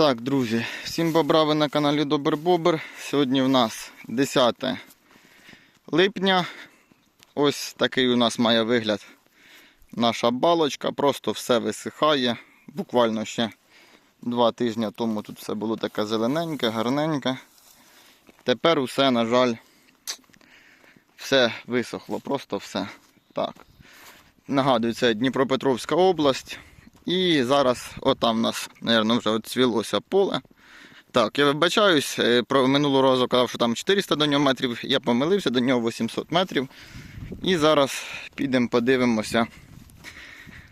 Так, друзі, всім бобра, ви на каналі Добр Бобр. Сьогодні в нас 10 липня. Ось такий у нас має вигляд наша балочка. Просто все висихає. Буквально ще два тижні тому тут все було таке зелененьке, гарненьке. Тепер усе, на жаль, все висохло, просто все. Так. Нагадую, це Дніпропетровська область. І зараз, отам у нас, мабуть, вже цвілося поле. Так, я вибачаюсь, е, про минулого разу казав, що там 400 до нього метрів, я помилився, до нього 800 метрів. І зараз підемо подивимося,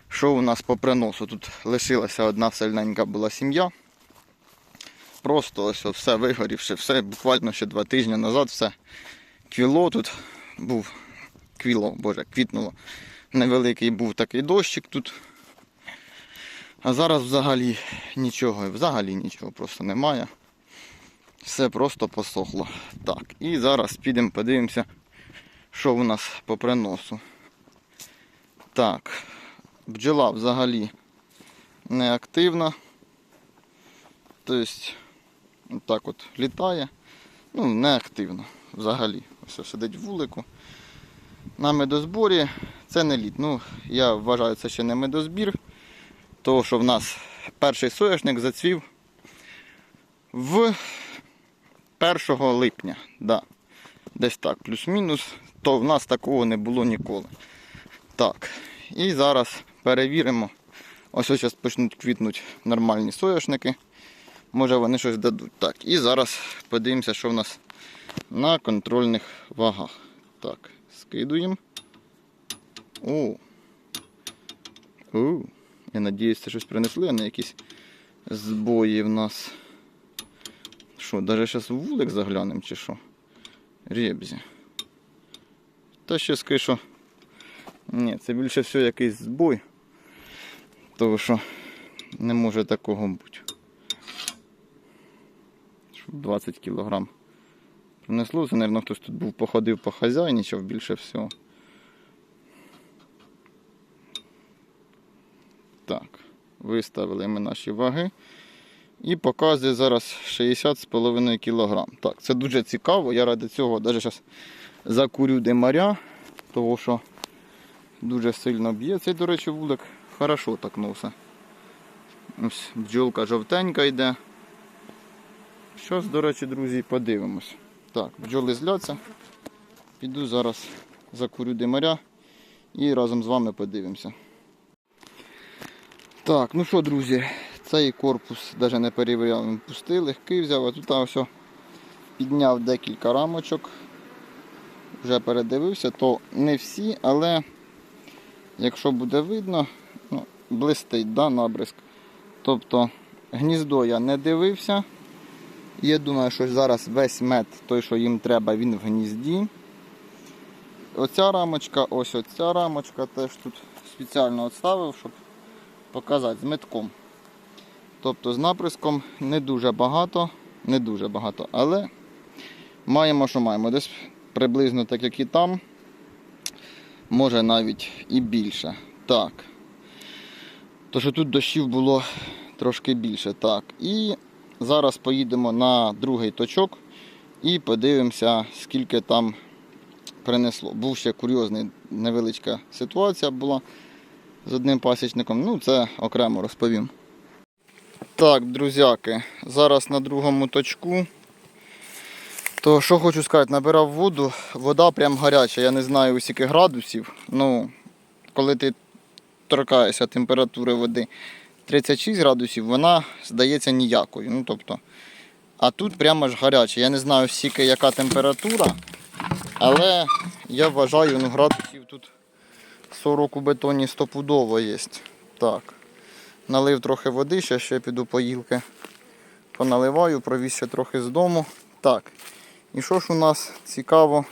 що у нас по приносу. Тут лишилася одна сильненька була сім'я. Просто ось все вигорівши, все буквально ще два тижні назад все квіло тут був. Квіло, боже, квітнуло. Невеликий був такий дощик тут. А зараз взагалі нічого, взагалі нічого просто немає. Все просто посохло. Так, і зараз підемо подивимося, що у нас по приносу. Так, бджола взагалі не активна. Тобто, так от літає. Ну, не активно взагалі. Ось сидить в вулику. На медозборі це не літ. Ну, я вважаю, це ще не медозбір. Того, що в нас перший соняшник зацвів в 1 липня. Да. Десь так, плюс-мінус, то в нас такого не було ніколи. Так, і зараз перевіримо. Ось ось зараз почнуть квітнути нормальні соняшники. Може вони щось дадуть. Так, і зараз подивимося, що в нас на контрольних вагах. Так, скидуємо. О. О. Я надіюсь, це щось принесли, а не якісь збої в нас. Що, навіть зараз в вулик заглянемо чи що? Рєбзі. Та ще скажи, що. Ні, це більше все якийсь збой. Тому що не може такого бути. Щоб 20 кілограм принесло. Це, мабуть, хтось тут був походив по хазяйничав більше всього. Так, виставили ми наші ваги. І показує зараз 60,5 кг. Так, це дуже цікаво. Я ради цього навіть зараз закурю димаря, тому що дуже сильно б'є цей, до речі, вулик. Хорошо так носа. Ось бджолка жовтенька йде. Щось, до речі, друзі, подивимось. Так, бджоли зляться. Піду зараз закурю димаря і разом з вами подивимося. Так, ну що, друзі, цей корпус навіть не перевіряв, він пустий, легкий взяв, а тут ось підняв декілька рамочок. Вже передивився, то не всі, але якщо буде видно, ну, блистить да, набризк. Тобто гніздо я не дивився. Я думаю, що зараз весь мед, той, що їм треба, він в гнізді. Оця рамочка, ось оця рамочка теж тут спеціально відставив, щоб показати з метком. Тобто з наприском не дуже багато, не дуже багато, але маємо, що маємо. Десь приблизно так, як і там, може навіть і більше. Так. То що тут дощів було трошки більше. Так. І зараз поїдемо на другий точок і подивимося, скільки там принесло. Був ще курйозний невеличка ситуація була з одним пасічником. Ну, це окремо розповім. Так, друзяки, зараз на другому точку. То що хочу сказати, набирав воду, вода прям гаряча, я не знаю скільки градусів. Ну, коли ти торкаєшся температури води 36 градусів, вона здається ніякою. Ну, тобто, а тут прямо ж гаряча. Я не знаю скільки яка температура, але я вважаю, ну, градусів тут 40 у бетоні стопудово є. Так. Налив трохи води, ще ще піду поїлки. Поналиваю, провіз ще трохи з дому. Так. І що ж у нас цікаво?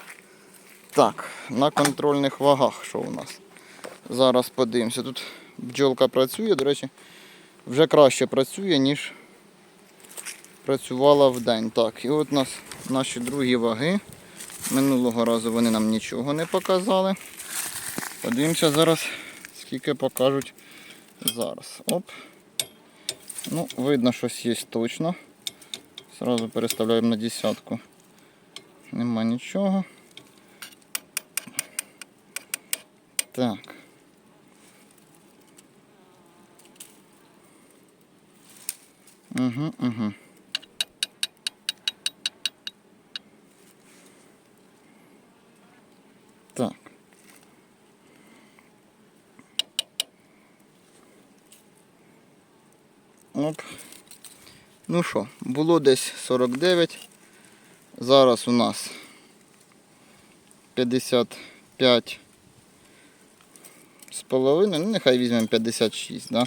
Так, на контрольних вагах, що у нас? Зараз подивимося. Тут бджолка працює, до речі, вже краще працює, ніж працювала в день. Так, і от у нас наші другі ваги. Минулого разу вони нам нічого не показали. Подивимося зараз, скільки покажуть зараз. Оп. Ну, видно, щось є точно. Сразу переставляємо на десятку. Нема нічого. Так. Угу, угу. Так. Оп. Ну що, було десь 49. Зараз у нас 55 з половиною. Ну, нехай візьмемо 56, да?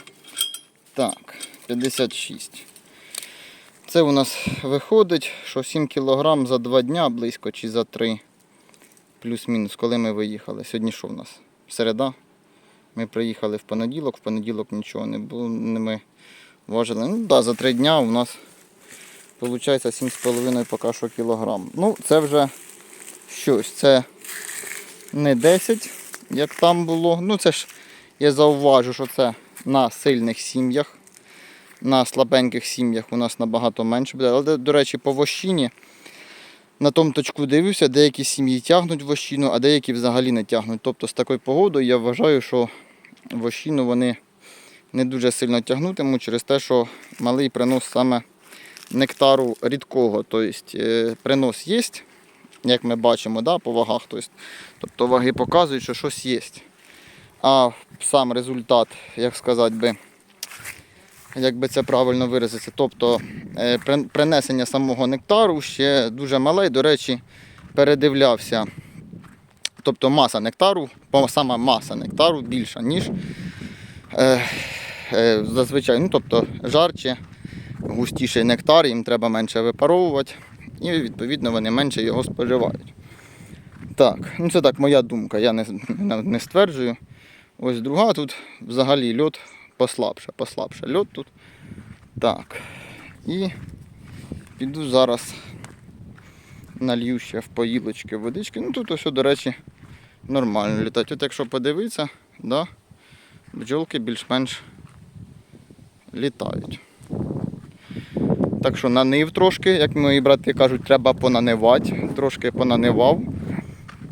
Так, 56. Це у нас виходить, що 7 кг за 2 дня близько чи за 3. Плюс-мінус, коли ми виїхали. Сьогодні що в нас? Середа. Ми приїхали в понеділок, в понеділок нічого не було, ми важили. Ну да, за 3 дня у нас виходить 7,5 поки що кілограм. Ну, це вже щось. Це не 10, як там було. Ну, це ж я зауважу, що це на сильних сім'ях. На слабеньких сім'ях у нас набагато менше буде. Але, до речі, по вощині на тому точку дивився, деякі сім'ї тягнуть вощину, а деякі взагалі не тягнуть. Тобто з такою погодою я вважаю, що вощину вони не дуже сильно тягнутимуть через те, що малий принос саме нектару рідкого. Тобто е, принос є, як ми бачимо, да, по вагах. Тобто, тобто ваги показують, що щось є. А сам результат, як сказати би, як би це правильно виразитися, тобто е, принесення самого нектару ще дуже мале. І, До речі, передивлявся. Тобто маса нектару, сама маса нектару більша, ніж е, зазвичай. Ну, тобто жарче, густіший нектар, їм треба менше випаровувати, і відповідно вони менше його споживають. Так, ну це так моя думка, я не, не, стверджую. Ось друга тут взагалі льот послабше, послабше льот тут. Так. І піду зараз налью ще в поїлочки водички. Ну тут ось, до речі, нормально літать. От якщо подивитися, да, бджолки більш-менш літають. Так що нанив трошки, як мої брати кажуть, треба понанивати. Трошки понанивав.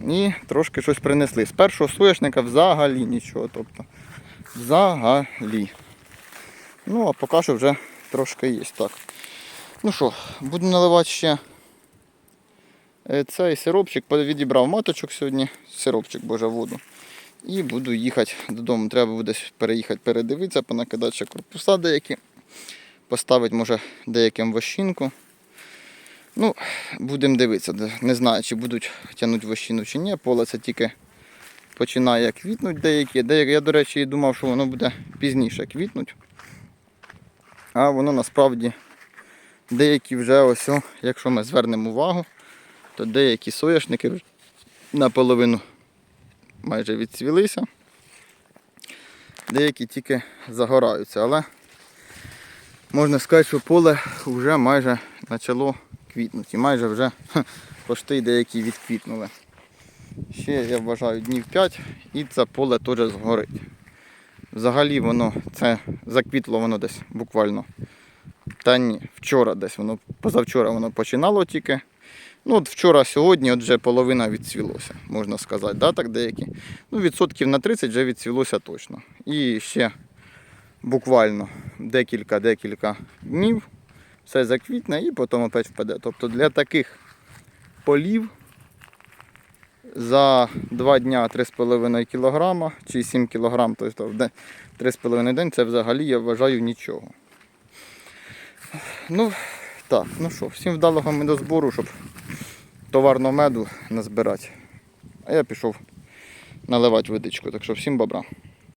І трошки щось принесли. З першого соняшника взагалі нічого. Тобто, взагалі. Ну, а поки що вже трошки є. Так. Ну що, буду наливати ще е, цей сиропчик. Відібрав маточок сьогодні, сиропчик, боже, воду. І буду їхати додому. Треба буде переїхати, передивитися, понакидати ще корпуса деякі. Поставити, може, деяким вощинку. Ну, будемо дивитися. Не знаю, чи будуть тягнути вощину чи ні. Поле це тільки починає квітнути деякі. деякі. Я, до речі, думав, що воно буде пізніше квітнути. А воно насправді деякі вже ось, якщо ми звернемо увагу, то деякі соняшники наполовину майже відцвілися. Деякі тільки загораються, але можна сказати, що поле вже майже почало квітнути. Майже вже хе, пошти деякі відквітнули. Ще я вважаю днів 5 і це поле теж згорить. Взагалі воно це заквітло воно десь буквально. Та ні, вчора десь воно, позавчора воно починало тільки. Ну от вчора, сьогодні от вже половина відцвілося, можна сказати, да, так деякі. Ну, відсотків на 30 вже відцвілося точно. І ще буквально декілька-декілька днів все заквітне і потім опять впаде. Тобто для таких полів за 2 дня 3,5 кг чи 7 кг, тобто в 3,5 день це взагалі я вважаю нічого. Ну, так, ну що, всім вдалого медозбору, щоб товарного меду назбирати. А я пішов наливати водичку, так що всім бобра.